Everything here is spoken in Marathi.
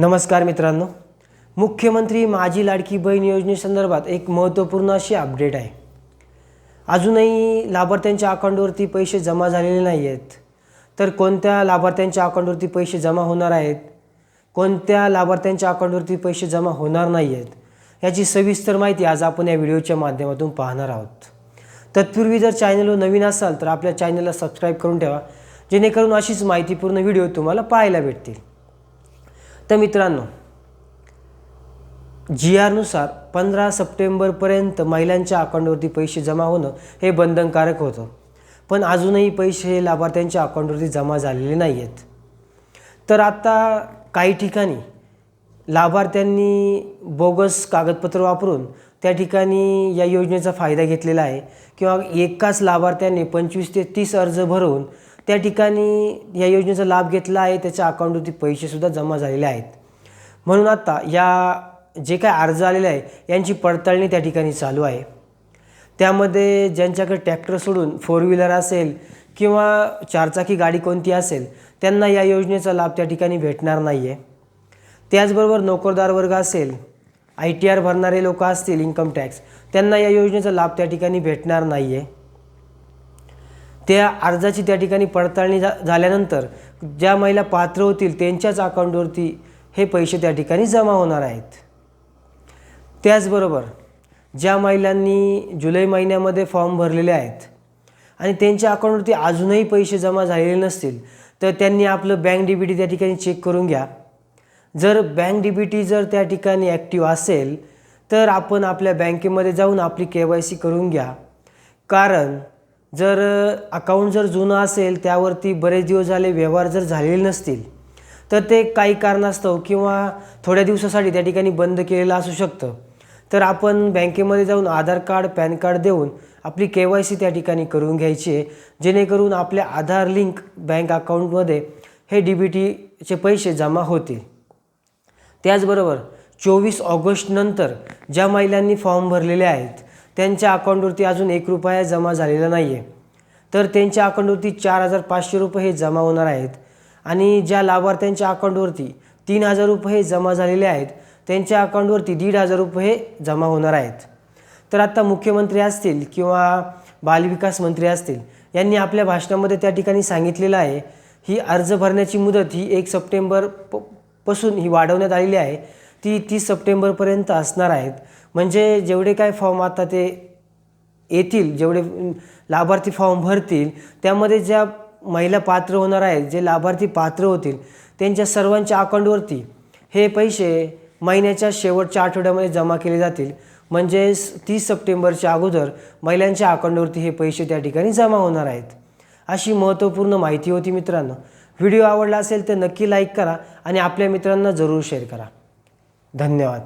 नमस्कार मित्रांनो. मुख्यमंत्री माझी लाडकी बहीण योजनेसंदर्भात एक महत्त्वपूर्ण अशी अपडेट आहे. अजूनही लाभार्थ्यांच्या अकाउंटवरती पैसे जमा झालेले नाही आहेत तर कोणत्या लाभार्थ्यांच्या अकाउंटवरती पैसे जमा होणार आहेत? कोणत्या लाभार्थ्यांच्या अकाउंटवरती पैसे जमा होणार नाही आहेत याची सविस्तर माहिती आज आपण या व्हिडिओच्या माध्यमातून पाहणार आहोत. तत्पूर्वी जर चॅनलवर नवीन असाल तर आपल्या चॅनलला सबस्क्राईब करून ठेवा. जेणेकरून अशीच माहितीपूर्ण व्हिडिओ तुम्हाला पाहायला भेटतील. तर मित्रांनो जी आरनुसार पंधरा सप्टेंबरपर्यंत महिलांच्या अकाउंटवरती पैसे जमा होणं हे बंधनकारक होतं. पण अजूनही पैसे हे लाभार्थ्यांच्या अकाउंटवरती जमा झालेले नाही आहेत तर आता काही ठिकाणी लाभार्थ्यांनी बोगस कागदपत्र वापरून त्या ठिकाणी या योजनेचा फायदा घेतलेला आहे. किंवा एकाच लाभार्थ्याने पंचवीस ते तीस अर्ज भरून त्या ठिकाणी या योजनेचा लाभ घेतला आहे. त्याच्या अकाउंटवरती पैसेसुद्धा जमा झालेले आहेत. म्हणून आता या जे काय अर्ज आलेले आहे यांची पडताळणी त्या ठिकाणी चालू आहे. त्यामध्ये ज्यांच्याकडे ट्रॅक्टर सोडून फोर व्हीलर असेल किंवा चारचाकी गाडी कोणती असेल त्यांना या योजनेचा लाभ त्या ठिकाणी भेटणार नाही आहे त्याचबरोबर नोकरदार वर्ग असेल आय टी आर भरणारे लोक असतील इन्कम टॅक्स त्यांना या योजनेचा लाभ त्या ठिकाणी भेटणार नाही आहे त्या अर्जाची त्या ठिकाणी पडताळणी झा झाल्यानंतर ज्या महिला पात्र होतील त्यांच्याच अकाउंटवरती हे पैसे त्या ठिकाणी जमा होणार आहेत. त्याचबरोबर ज्या महिलांनी जुलै महिन्यामध्ये फॉर्म भरलेले आहेत आणि त्यांच्या अकाउंटवरती अजूनही पैसे जमा झालेले नसतील तर त्यांनी आपलं बँक डी बी टी त्या ठिकाणी चेक करून घ्या. जर बँक डी बी टी जर त्या ठिकाणी ॲक्टिव्ह असेल तर आपण आपल्या बँकेमध्ये जाऊन आपली के वाय सी करून घ्या. कारण जर अकाउंट जर जुनं असेल त्यावरती बरेच दिवस झाले व्यवहार जर झालेले नसतील तर ते काही कारणास्तव किंवा थोड्या दिवसासाठी त्या ठिकाणी बंद केलेलं असू शकतं. तर आपण बँकेमध्ये जाऊन आधार कार्ड पॅन कार्ड देऊन आपली के वाय सी त्या ठिकाणी करून घ्यायची आहे. जेणेकरून आपल्या आधार लिंक बँक अकाउंटमध्ये हे डी बी टीचे पैसे जमा होतील. त्याचबरोबर चोवीस ऑगस्टनंतर ज्या महिलांनी फॉर्म भरलेले आहेत त्यांच्या अकाउंटवरती अजून एक रुपया जमा झालेला नाही आहे तर त्यांच्या अकाउंटवरती चार हजार पाचशे रुपये हे जमा होणार आहेत. आणि ज्या लाभार्थ्यांच्या अकाउंटवरती तीन हजार रुपये जमा झालेले आहेत त्यांच्या अकाउंटवरती दीड हजार रुपये जमा होणार आहेत. तर आत्ता मुख्यमंत्री असतील किंवा बालविकास मंत्री असतील यांनी आपल्या भाषणामध्ये त्या ठिकाणी सांगितलेलं आहे ही अर्ज भरण्याची मुदत ही एक सप्टेंबर प पासून ही वाढवण्यात आलेली आहे. ती तीस सप्टेंबरपर्यंत असणार आहेत. म्हणजे जेवढे काय फॉर्म आता ते येतील जेवढे लाभार्थी फॉर्म भरतील त्यामध्ये ज्या महिला पात्र होणार आहेत जे लाभार्थी पात्र होतील त्यांच्या सर्वांच्या अकाउंटवरती हे पैसे महिन्याच्या शेवटच्या आठवड्यामध्ये जमा केले जातील. म्हणजेच तीस सप्टेंबरच्या अगोदर महिलांच्या अकाउंटवरती हे पैसे त्या ठिकाणी जमा होणार आहेत. अशी महत्त्वपूर्ण माहिती होती मित्रांनो. व्हिडिओ आवडला असेल तर नक्की लाईक करा आणि आपल्या मित्रांना जरूर शेअर करा. धन्यवाद.